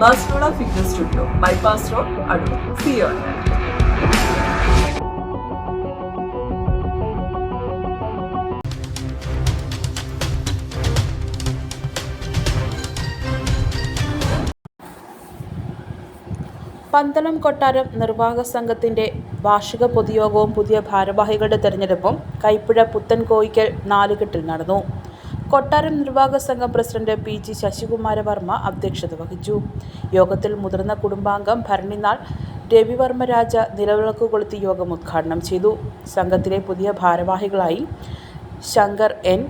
ബാസ്ലോണ fitness studio bypass road Adoor Zion Pandalam കൊട്ടാരം നിർവാഹക സംഘത്തിന്റെ വാർഷിക പൊതുയോഗവും പുതിയ ഭാരവാഹികളുടെ തെരഞ്ഞെടുപ്പും കൈപ്പുഴ പുത്തൻ കോയിക്കൽ നാലുകെട്ടിൽ നടന്നു. കൊട്ടാരം നിർവാഹക സംഘം president P G Sasikumara Varma അധ്യക്ഷത വഹിച്ചു. യോഗത്തിൽ മുതിർന്ന കുടുംബാംഗം ഭരണിനാൾ രവിവർമ്മ രാജ നിലവിളക്ക് കൊളുത്തി യോഗം ഉദ്ഘാടനം ചെയ്തു. സംഘത്തിലെ പുതിയ ഭാരവാഹികളായി Shankar N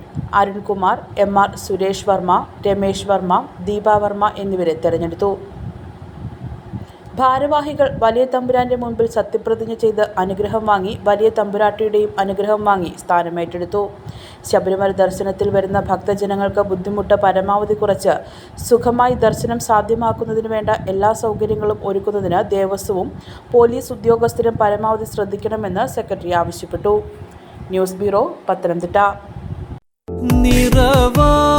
Arunkumar M R Suresh Varma Ramesh Varma Deepa Varma എന്നിവരെ തെരഞ്ഞെടുത്തു. ഭാരവാഹികൾ വലിയ തമ്പുരാന്റെ മുൻപിൽ സത്യപ്രതിജ്ഞ ചെയ്ത് അനുഗ്രഹം വാങ്ങി വലിയ തമ്പുരാട്ടിയുടെയും അനുഗ്രഹം വാങ്ങി സ്ഥാനമേറ്റെടുത്തു ശബരിമല ദർശനത്തിൽ വരുന്ന ഭക്തജനങ്ങൾക്ക് ബുദ്ധിമുട്ട് പരമാവധി കുറച്ച് സുഖമായി ദർശനം സാധ്യമാക്കുന്നതിന് വേണ്ട എല്ലാ സൗകര്യങ്ങളും ഒരുക്കുന്നതിന് ദേവസ്വവും പോലീസ് ഉദ്യോഗസ്ഥരും പരമാവധി ശ്രദ്ധിക്കണമെന്ന് സെക്രട്ടറി ആവശ്യപ്പെട്ടു. News bureau Pathanamthitta. നിറവായി